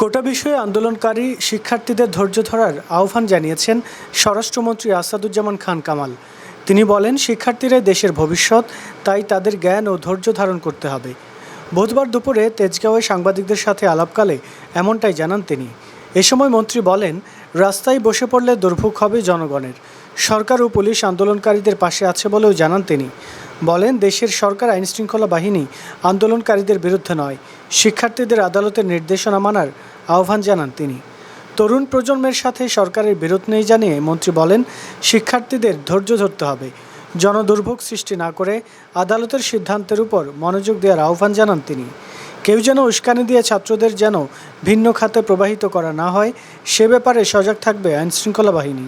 কোটা বিষয়ে আন্দোলনকারী শিক্ষার্থীদের ধৈর্য ধরার আহ্বান জানিয়েছেন স্বরাষ্ট্রমন্ত্রী আসাদুজ্জামান খান কামাল। তিনি বলেন, শিক্ষার্থীরা দেশের ভবিষ্যৎ, তাই তাদের জ্ঞান ও ধৈর্য ধারণ করতে হবে। বুধবার দুপুরে তেজগাঁওয়ে সাংবাদিকদের সাথে আলাপকালে এমনটাই জানান তিনি। এ সময় মন্ত্রী বলেন, রাস্তায় বসে পড়লে দুর্ভোগ হবে জনগণের। সরকার ও পুলিশ আন্দোলনকারীদের পাশে আছে বলেও জানান তিনি। বলেন, দেশের সরকার আইনশৃঙ্খলা বাহিনী আন্দোলনকারীদের বিরুদ্ধে নয়, শিক্ষার্থীদের আদালতের নির্দেশনা মানার আহ্বান জানান তিনি। তরুণ প্রজন্মের সাথে সরকারের বিরোধ নেই জানিয়ে মন্ত্রী বলেন, শিক্ষার্থীদের ধৈর্য ধরতে হবে। জনদুর্ভোগ সৃষ্টি না করে আদালতের সিদ্ধান্তের উপর মনোযোগ দেওয়ার আহ্বান জানান তিনি। কেউ যেন উস্কানি দিয়ে ছাত্রদের যেন ভিন্ন খাতে প্রবাহিত করা না হয়, সে ব্যাপারে সজাগ থাকবে আইনশৃঙ্খলা বাহিনী।